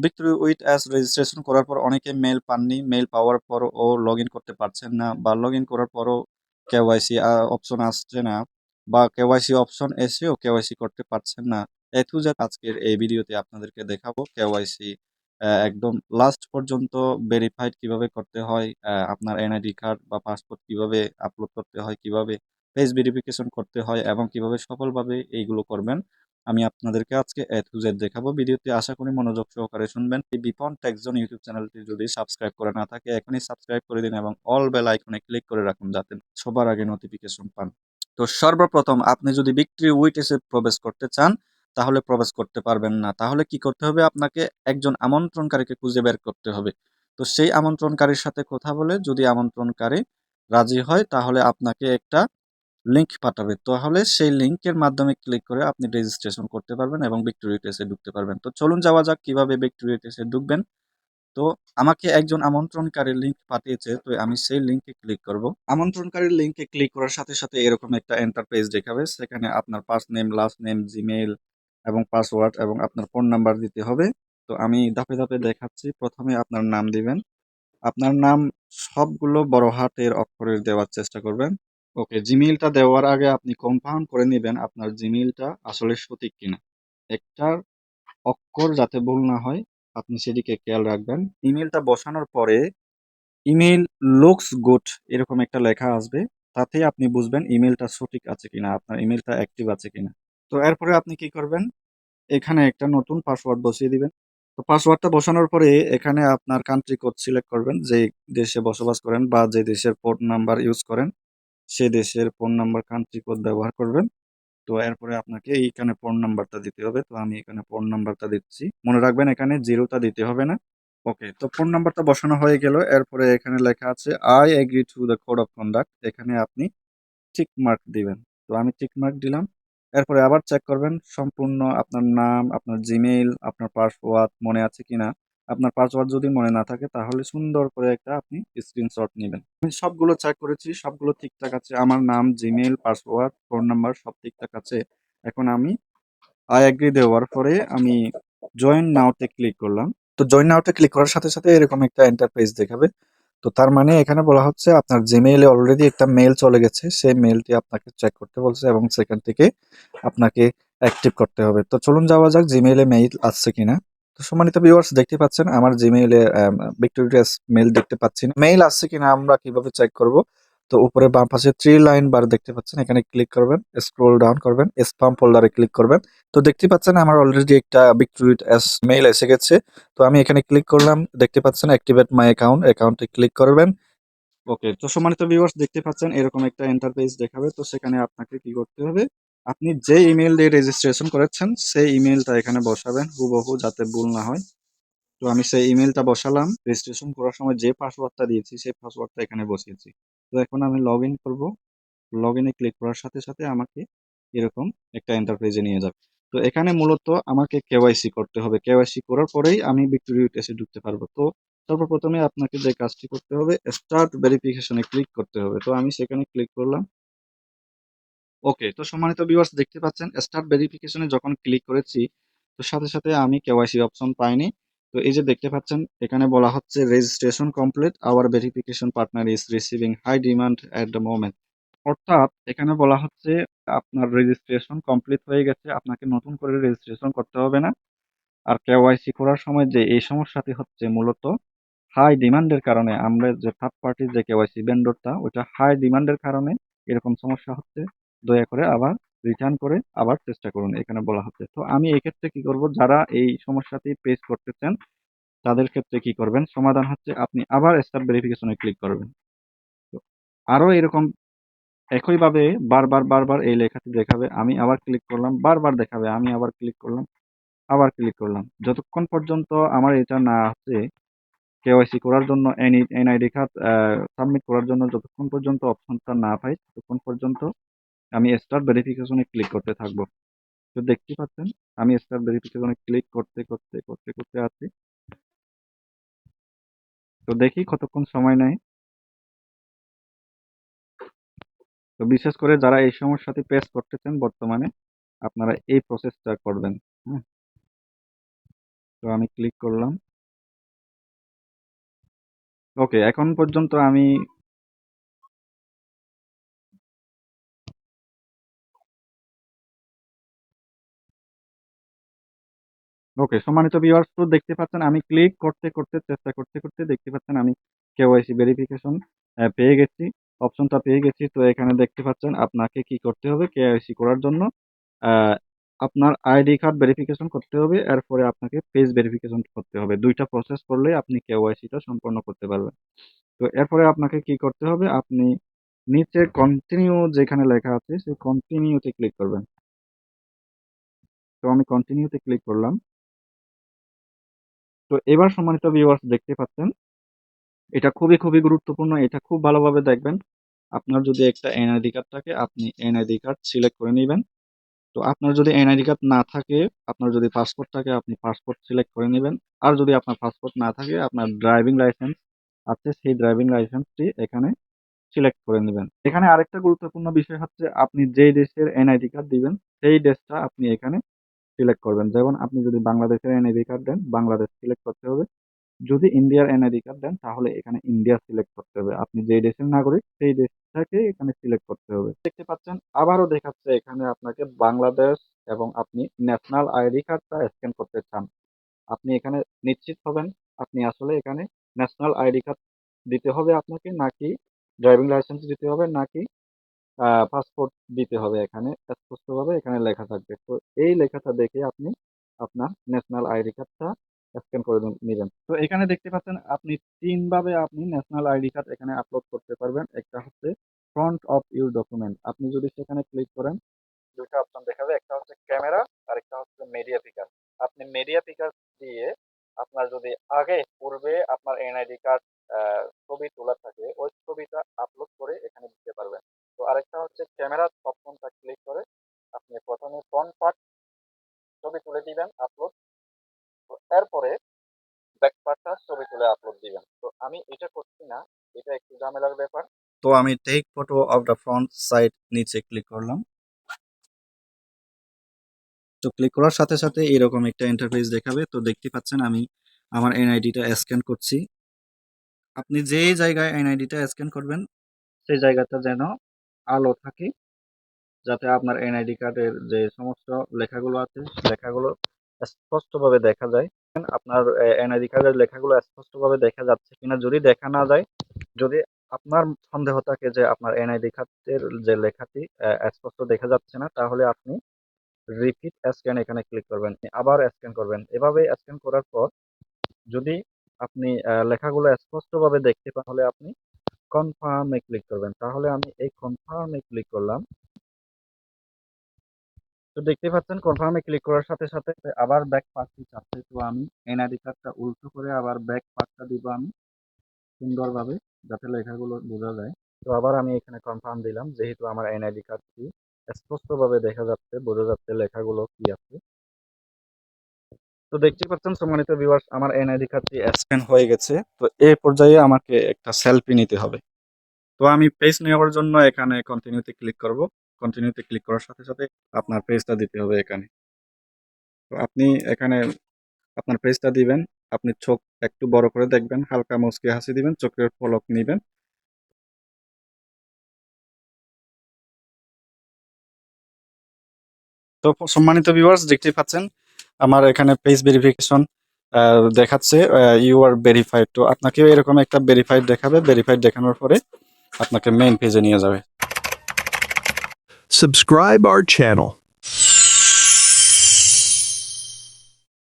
Victory with as registration করার পর অনেকে মেল পাননি মেইল পাওয়ার পরও লগ ইন করতে পারছেন না বা লগ ইন করার পরও কেওয়াইসি অপশন আসছে না বা কেওয়াইসি অপশন এসেও কেওয়াইসি করতে পারছেন না। এ টু জেড আজকের এই ভিডিওতে আপনাদেরকে দেখাবো কেওয়াইসি একদম লাস্ট পর্যন্ত ভেরিফাইড কীভাবে করতে হয় আপনার এনআইডি কার্ড বা পাসপোর্ট কীভাবে আপলোড করতে হয়, কীভাবে ফেস ভেরিফিকেশন করতে হয় এবং কীভাবে সফলভাবে এইগুলো করবেন। আমি আপনাদেরকে আজকে এ টু জেড দেখাবো। ভিডিওতে আশা করি মনোযোগ সহকারে শুনবেন। এই বিপন টেকজন ইউটিউব চ্যানেলটি যদি সাবস্ক্রাইব করে না থাকে, এখনই সাবস্ক্রাইব করে দিন এবং অল বেল আইকনে ক্লিক করে রাখুন যাতে সবার আগে নোটিফিকেশন পান। তো সর্বপ্রথম আপনি যদি বিক্রি উইটেসে প্রবেশ করতে চান, তাহলে প্রবেশ করতে পারবেন না। তাহলে কি করতে হবে? আপনাকে একজন আমন্ত্রণকারীকে খুঁজে বের করতে হবে। তো সেই আমন্ত্রণকারীর সাথে কথা বলে যদি আমন্ত্রণকারী রাজি হয়, তাহলে আপনাকে একটা লিংক পাঠাবে। তাহলে সেই লিংকের মাধ্যমে ক্লিক করে আপনি রেজিস্ট্রেশন করতে পারবেন এবং ভিক্টোরি টেসে ঢুকতে পারবেন। তো চলুন যাওয়া যাক কীভাবে ভিক্টোরি টেসে ঢুকবেন। তো আমাকে একজন আমন্ত্রণকারীর লিংক পাঠিয়েছে, তো আমি সেই লিংকে ক্লিক করব। আমন্ত্রণকারীর লিংকে ক্লিক করার সাথে সাথে এরকম একটা এন্টার পেজ দেখাবে, সেখানে আপনার first name last name Gmail এবং পাসওয়ার্ড এবং আপনার ফোন নাম্বার দিতে হবে। তো আমি ধাপে ধাপে দেখাচ্ছি, প্রথমে আপনার নাম দিবেন। আপনার নাম সবগুলো বড় হাতের অক্ষরের দেওয়ার চেষ্টা করবেন। ওকে জিমেইলটা দেওয়ার আগে আপনি কনফার্ম করে নেবেন আপনার জিমেইলটা আসলে সঠিক কিনা। একটার অক্ষর যাতে ভুল না হয়, আপনি সেদিকে খেয়াল রাখবেন। ইমেলটা বসানোর পরে ইমেল লুকস গুড এরকম একটা লেখা আসবে, তাতেই আপনি বুঝবেন ইমেলটা সঠিক আছে কিনা, আপনার ইমেলটা অ্যাক্টিভ আছে কিনা। তো এরপরে আপনি কি করবেন? এখানে একটা নতুন পাসওয়ার্ড বসিয়ে দিবেন। তো পাসওয়ার্ডটা বসানোর পরে এখানে আপনার কান্ট্রি কোড সিলেক্ট করবেন যে দেশে বসবাস করেন বা যে দেশের ফোন নাম্বার ইউজ করেন। সে দেশের ফোন নাম্বার কান্ট্রি কোড ব্যবহার করবেন। তো এরপরে আপনাকে এইখানে ফোন নাম্বারটা দিতে হবে। তো আমি এখানে ফোন নাম্বারটা দিচ্ছি। মনে রাখবেন এখানে জিরোটা দিতে হবে না। ওকে তো ফোন নাম্বারটা বসানো হয়ে গেল। এরপরে এখানে লেখা আছে I agree to the code of conduct এখানে আপনি টিক মার্ক দিবেন। তো আমি টিক মার্ক দিলাম। এরপরে আবার চেক করবেন। সম্পূর্ণ আপনার নাম, আপনার জিমেইল আপনার পাসওয়ার্ড মনে আছে কিনা? আপনার পাসওয়ার্ড যদি মনে না থাকে, তাহলে সুন্দর করে একটা আপনি স্ক্রিনশট নেবেন। আমি সবগুলো চেক করেছি, সবগুলো ঠিকঠাক আছে। আমার নাম জিমেইল পাসওয়ার্ড ফোন নাম্বার সব ঠিকঠাক আছে। এখন আমি আই এগ্রি দেওয়ার পরে আমি জয়েন নাওতে ক্লিক করলাম। তো জয়েন নাওতে ক্লিক করার সাথে সাথে এরকম একটা এন্টারপ্রাইজ দেখাবে। তো তার মানে এখানে বলা হচ্ছে আপনার জিমেইলে অলরেডি একটা মেল চলে গেছে। সেই মেলটি আপনাকে চেক করতে বলছে এবং সেখান থেকে আপনাকে অ্যাক্টিভ করতে হবে। তো চলুন যাওয়া যাক জিমেইলে মেইল আসছে কিনা। তো সম্মানিত ভিউয়ার্স দেখতে পাচ্ছেন, আমার জিমেইলে ভিক্টোরিয়াস মেল দেখতে পাচ্ছি মেইল আসছে কিনা আমরা কীভাবে চেক করব? তো উপরে বাম পাশে থ্রি লাইন বার দেখতে পাচ্ছেন, এখানে ক্লিক করবেন স্ক্রল ডাউন করবেন স্পাম ফোল্ডারে ক্লিক করবেন। তো দেখতে পাচ্ছেন, আমার অলরেডি একটা ভিক্টোরিট এস মেইল এসে গেছে। তো আমি এখানে ক্লিক করলাম, দেখতে পাচ্ছেন অ্যাক্টিভেট মাই অ্যাকাউন্ট অ্যাকাউন্টে ক্লিক করবেন। ওকে তো সম্মানিত ভিউয়ার্স দেখতে পাচ্ছেন, এরকম একটা ইন্টারফেস দেখাবে। তো সেখানে আপনাকে কি করতে হবে? আপনি যে ইমেল দিয়ে রেজিস্ট্রেশন করেছেন, সেই ইমেলটা এখানে বসাবেন, হুবহু যাতে ভুল না হয়। তো আমি সেই ইমেলটা বসালাম। রেজিস্ট্রেশন করার সময় যে পাসওয়ার্ডটা দিয়েছি, সেই পাসওয়ার্ডটা এখানে বসিয়েছি। তো এখন আমি লগ ইন করব। লগ ইনে ক্লিক করার সাথে সাথে আমাকে এরকম একটা এন্টারপ্রাইজে নিয়ে যাবে। তো এখানে মূলত আমাকে কেওয়াইসি করতে হবে। কেওয়াইসি করার পরেই আমি ভিক্টোরিয়া টেসে ঢুকতে পারব। তো সর্বপ্রথমে আপনাকে যে কাজটি করতে হবে স্টার্ট ভেরিফিকেশনে ক্লিক করতে হবে। তো আমি সেখানে ক্লিক করলাম। ওকে তো সম্মানিত ভিউয়ার্স দেখতে পাচ্ছেন স্টার্ট ভেরিফিকেশনে যখন ক্লিক করেছি, তো সাথে সাথে আমি কেওয়াইসি অপশন পাইনি। তো এই যে দেখতে পাচ্ছেন, এখানে বলা হচ্ছে registration complete our verification partner is receiving high demand at the moment অর্থাৎ এখানে বলা হচ্ছে, আপনার রেজিস্ট্রেশন কমপ্লিট হয়ে গেছে, আপনাকে নতুন করে রেজিস্ট্রেশন করতে হবে না। আর কেওয়াইসি করার সময় যে এই সমস্যাটি হচ্ছে মূলত হাই ডিমান্ডের কারণে, আমরা যে থার্ড পার্টির যে কেওয়াইসি ভেন্ডরটা ওটা হাই ডিমান্ডের কারণে এরকম সমস্যা হচ্ছে। দয়া করে আবার রিটার্ন করে আবার চেষ্টা করুন এখানে বলা হচ্ছে। তো আমি এক্ষেত্রে কি করব? যারা এই সমস্যাটি পেশ করতেছেন তাদের ক্ষেত্রে কি করবেন? সমাধান হচ্ছে আপনি আবার স্টার ভেরিফিকেশনে ক্লিক করবেন। তো আরও এরকম একইভাবে বারবার বারবার এই লেখাটি দেখাবে, আমি আবার ক্লিক করলাম, বারবার দেখাবে, আমি আবার ক্লিক করলাম, আবার ক্লিক করলাম। যতক্ষণ পর্যন্ত আমার এটা না আসে কেওয়াইসি করার জন্য এনআইডি কার্ড সাবমিট করার জন্য, যতক্ষণ পর্যন্ত অপশনটা না পাই, ততক্ষণ পর্যন্ত আমি স্টার্ট ভেরিফিকেশনে ক্লিক করতে থাকব। তো দেখতে পাচ্ছেন, আমি স্টার্ট ভেরিফিকেশনে ক্লিক করতে করতে করতে করতে আছি তো দেখি কতক্ষণ সময় নেয়। তো বিশেষ করে যারা এই সমস্যাটি পেস করতেছেন বর্তমানে, আপনারা এই প্রসেসটা করবেন হ্যাঁ। তো আমি ক্লিক করলাম। ওকে এখন পর্যন্ত আমি ওকে সম্মানিত ভিউয়ার্স তো দেখতে পাচ্ছেন আমি ক্লিক করতে করতে, চেষ্টা করতে করতে দেখতে পাচ্ছেন আমি কেওয়াইসি ভেরিফিকেশন পেয়ে গেছি। অপশনটা পেয়ে গেছি। তো এখানে দেখতে পাচ্ছেন আপনাকে কি করতে হবে কেওয়াইসি করার জন্য। আপনার আইডি কার্ড ভেরিফিকেশন করতে হবে। এরপরে আপনাকে পেজ ভেরিফিকেশন করতে হবে। দুইটা প্রসেস করলে আপনি কেওয়াইসিটা সম্পন্ন করতে পারবেন। তো এরপরে আপনাকে কি করতে হবে? আপনি নিচে কন্টিনিউ যেখানে লেখা আছে, সেই কন্টিনিউতে ক্লিক করবেন। তো আমি কন্টিনিউতে ক্লিক করলাম। তো এবার সম্মানিত ভিউয়ার্স দেখতে পাচ্ছেন, এটা খুবই খুবই গুরুত্বপূর্ণ, এটা খুব ভালোভাবে দেখবেন। আপনার যদি একটা এনআইডি কার্ড থাকে, আপনি এনআইডি কার্ড সিলেক্ট করে নেবেন। তো আপনার যদি এনআইডি কার্ড না থাকে, আপনার যদি পাসপোর্ট থাকে, আপনি পাসপোর্ট সিলেক্ট করে নেবেন। আর যদি আপনার পাসপোর্ট না থাকে, আপনার ড্রাইভিং লাইসেন্স আছে, সেই ড্রাইভিং লাইসেন্সটি এখানে সিলেক্ট করে নেবেন। এখানে আরেকটা গুরুত্বপূর্ণ বিষয় হচ্ছে, আপনি যেই দেশের এনআইডি কার্ড দিবেন, সেই দেশটা আপনি এখানে সিলেক্ট করবেন। যেমন আপনি যদি বাংলাদেশের এনআইডি কার্ড দেন, বাংলাদেশ সিলেক্ট করতে হবে। যদি ইন্ডিয়ার এনআইডি কার্ড দেন, তাহলে এখানে ইন্ডিয়া সিলেক্ট করতে হবে। আপনি যেই দেশের নাগরিক, সেই দেশটাকে এখানে সিলেক্ট করতে হবে। দেখতে পাচ্ছেন, আবারও দেখাচ্ছে এখানে আপনাকে বাংলাদেশ এবং আপনি ন্যাশনাল আইডি কার্ডটা স্ক্যান করতে চান। আপনি এখানে নিশ্চিত হবেন, আপনি আসলে এখানে ন্যাশনাল আইডি কার্ড দিতে হবে আপনাকে, নাকি ড্রাইভিং লাইসেন্স দিতে হবে, নাকি পাসপোর্ট দিতে হবে এখানে, স্পষ্টভাবে এখানে লেখা থাকবে। তো এই লেখাটা দেখে আপনি আপনার ন্যাশনাল আইডি কার্ডটা স্ক্যান করে নেবেন। তো এখানে দেখতে পাচ্ছেন, আপনি তিন ভাবে আপনি ন্যাশনাল আইডি কার্ড এখানে আপলোড করতে পারবেন। একটা হচ্ছে ফ্রন্ট অফ ইউর ডকুমেন্ট আপনি যদি সেখানে ক্লিক করেন, দুইটা অপশন দেখাবে। একটা হচ্ছে ক্যামেরা আর একটা হচ্ছে মিডিয়া পিকার আপনি মিডিয়া পিকার দিয়ে আপনার যদি আগে, পূর্বে আপনার এনআইডি কার্ড ছবি তোলা থাকে, ওই ছবিটা আপলোড করে এখানে দিতে পারবেন। তো আরেকটা হচ্ছে ক্যামেরা অপশনটা ক্লিক করে আপনি প্রথমে ফ্রন্ট পার্ট ছবি তুলে দিবেন আপলোড তো এরপরে ব্যাক পার্টটা ছবি তুলে আপলোড দিবেন। তো আমি এটা করছি না, এটা একটু ঝামেলার ব্যাপার। তো আমি take photo of the front side নিচে ক্লিক করলাম। তো ক্লিক করার সাথে সাথে এরকম একটা ইন্টারফেস দেখাবে। তো দেখতে পাচ্ছেন আমি আমার এনআইডিটা স্ক্যান করছি। আপনি যেই জায়গায় এনআইডিটা স্ক্যান করবেন, সেই জায়গাটা যেন আলো থাকে, যাতে আপনার এনআইডি কার্ডের যে সমস্ত লেখাগুলো আছে লেখাগুলো স্পষ্টভাবে দেখা যায়। আপনার এনআইডি কার্ডের লেখাগুলো স্পষ্টভাবে দেখা যাচ্ছে কিনা যদি দেখা না যায়, যদি আপনার সন্দেহ থাকে যে আপনার এনআইডি কার্ডের যে লেখাটি স্পষ্ট দেখা যাচ্ছে না, তাহলে আপনি রিপিট স্ক্যান এখানে ক্লিক করবেন, আবার স্ক্যান করবেন। এভাবে স্ক্যান করার পর যদি আপনি লেখাগুলো স্পষ্টভাবে দেখতে পান, তাহলে আপনি কনফার্মে ক্লিক করবেন। তাহলে আমি এই কনফার্মে ক্লিক করলাম। তো দেখতে পাচ্ছেন কনফার্মে ক্লিক করার সাথে সাথে আবার ব্যাক পার্টটি চাচ্ছে তো আমি এনআইডি কার্ডটা উল্টো করে আবার ব্যাক পার্টটা দিব আমি সুন্দরভাবে, যাতে লেখাগুলো বোঝা যায়। তো আবার আমি এখানে কনফার্ম দিলাম, যেহেতু আমার এনআইডি কার্ডটি স্পষ্টভাবে দেখা যাচ্ছে, বোঝা যাচ্ছে লেখাগুলো কি আছে। তো দেখতে পাচ্ছেন, সম্মানিত ভিউয়ার্স আমার এনআইডি কার্ডটি স্ক্যান হয়ে গেছে। তো এই পর্যায়ে আমাকে একটা সেলফি নিতে হবে। তো আমি পেজ নেওয়ার জন্য এখানে কন্টিনিউতে ক্লিক করব। কন্টিনিউতে ক্লিক করার সাথে সাথে আপনার পেজটা দিতে হবে এখানে। তো আপনি এখানে আপনার পেজটা দিবেন। আপনি চোখ একটু বড় করে দেখবেন, হালকা মুচকে হাসি দিবেন, চোখের পলক নিবেন। তো সম্মানিত ভিউয়ার্স দেখতে পাচ্ছেন আমার এখানে পেজ ভেরিফিকেশন দেখাচ্ছে ইউ আর ভেরিফাইড তো আপনাকেও এরকম একটা ভেরিফাইড দেখাবে ভেরিফাইড দেখানোর পরে আপনাকে মেইন পেজে নিয়ে যাবে Subscribe our channel.